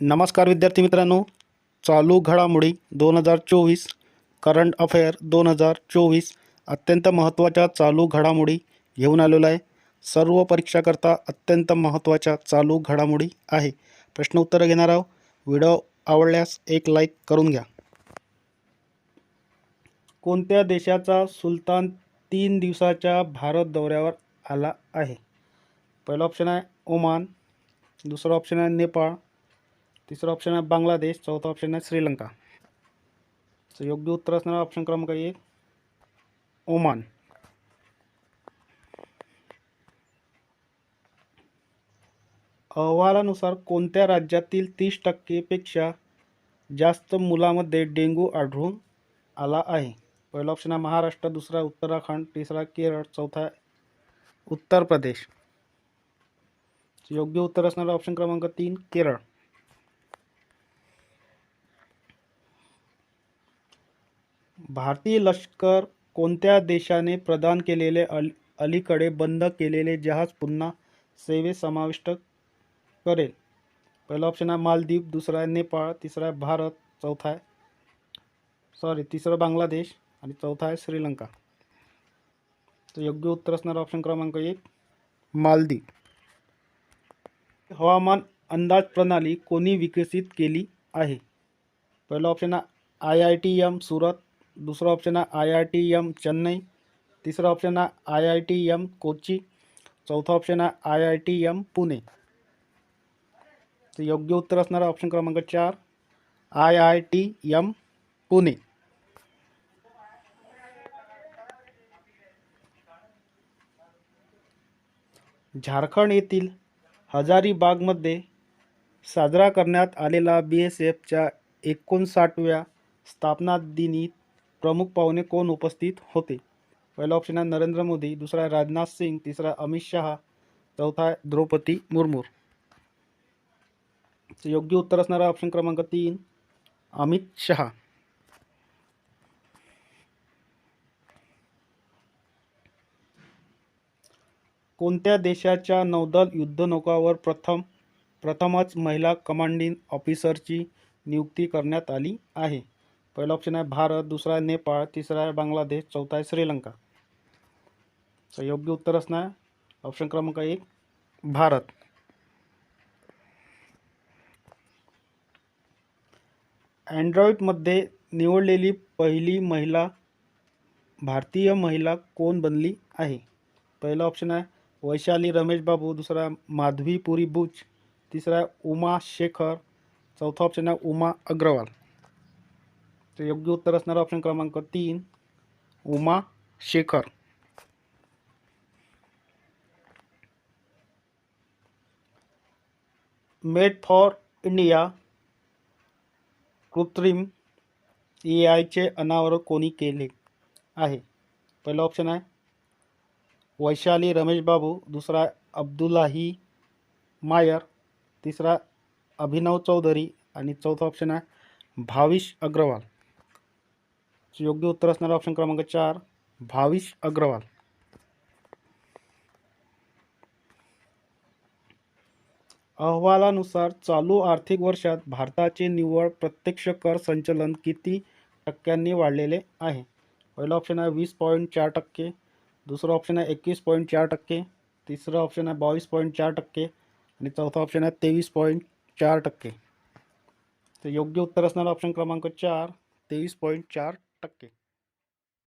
नमस्कार विद्यार्थी मित्रांनो. चालू घडामोडी दोन हजार चोवीस करंट अफेअर दोन हजार चोवीस अत्यंत महत्त्वाच्या चालू घडामोडी घेऊन आलेलो आहे. सर्व परीक्षाकरता अत्यंत महत्त्वाच्या चालू घडामोडी आहे. प्रश्न उत्तरं घेणार आहोत. व्हिडिओ आवडल्यास एक लाईक करून घ्या. कोणत्या देशाचा सुलतान तीन दिवसाच्या भारत दौऱ्यावर आला आहे? पहिला ऑप्शन आहे ओमान दुसरा ऑप्शन आहे नेपाळ तिसरा ऑप्शन आहे बांगलादेश, चौथा ऑप्शन आहे श्रीलंका। तर योग्य उत्तर असणारा ऑप्शन क्रमांक एक, ओमान। अहवालानुसार कोणत्या राज्यातील तीस टक्केपेक्षा जास्त मुलामध्ये डेंग्यू आढळून आला आहे? पहिला ऑप्शन आहे महाराष्ट्र, दुसरा उत्तराखंड, तिसरा केरळ, चौथा उत्तर प्रदेश. योग्य उत्तर असणारा ऑप्शन क्रमांक तीन, केरळ. भारतीय लष्कर कोणत्या देशाने प्रदान केलेले अल अलीकडे बंद केलेले जहाज पुन्हा सेवेत समाविष्ट करेल? पहिला ऑप्शन आहे मालदीव दुसरा आहे नेपाळ तिसरा आहे भारत चौथा आहे सॉरी तिसरा बांगलादेश आणि चौथा आहे श्रीलंका. तर योग्य उत्तर असणारा ऑप्शन क्रमांक एक मालदीव. हवामान अंदाज प्रणाली कोणी विकसित केली आहे? पहिला ऑप्शन आहे I I T M Surat दुसरा ऑप्शन आहे I I T M Chennai. तिसरा ऑप्शन आहे I I T M Kochi चौथा ऑप्शन आहे I I T M Pune. तर योग्य उत्तर असणारा ऑप्शन क्रमांक चार I I T M Pune. Jharkhand येथील हजारीबागमध्ये साजरा करण्यात आलेला बी एस एफच्या एकोणसाठव्या स्थापना दिनी प्रमुख पाहुणे कोण उपस्थित होते? पहिला ऑप्शन आहे नरेंद्र मोदी दुसरा राजनाथ सिंग तिसरा अमित शहा चौथा द्रौपदी मुर्मू. योग्य उत्तर असणारा ऑप्शन क्रमांक तीन अमित शहा. कोणत्या देशाच्या नौदल युद्धनौकावर प्रथम प्रथमच महिला कमांडिंग ऑफिसरची नियुक्ती करण्यात आली आहे? पहिला ऑप्शन आहे भारत दुसरा आहे नेपाळ तिसरा आहे बांगलादेश चौथा आहे श्रीलंका. तर योग्य उत्तर असणार ऑप्शन क्रमांक एक भारत. अँड्रॉइडमध्ये निवडलेली पहिली महिला भारतीय महिला कोण बनली आहे? पहिला ऑप्शन आहे वैशाली रमेश बाबू दुसरा माधवी पुरी बुच तिसरा उमा शेखर चौथा ऑप्शन आहे उमा अग्रवाल. तर योग्य उत्तर असणार ऑप्शन क्रमांक तीन Uma Shekhar. Made for India कृत्रिम ए आयचे अनावरण कोणी केले आहे? पहिला ऑप्शन आहे वैशाली रमेश बाबू दुसरा अब्दुल्लाही मायर तिसरा अभिनव चौधरी आणि चौथा ऑप्शन आहे भाविश अग्रवाल. योग्य उत्तर असणारा ऑप्शन क्रमांक चार भाविश अग्रवाल. अहवालानुसार चालू आर्थिक वर्षात भारताचे निव्वळ प्रत्यक्ष कर संचलन किती टक्क्यांनी वाढलेले आहे? पहिला ऑप्शन आहे वीस पॉईंट चार टक्के दुसरं ऑप्शन आहे एकवीस पॉईंट चार टक्के तिसरं ऑप्शन आहे बावीस पॉईंट चार टक्के आणि चौथा ऑप्शन आहे तेवीस पॉईंट चार टक्के. तर योग्य उत्तर असणारा ऑप्शन क्रमांक चार तेवीस पॉईंट चार टक्के.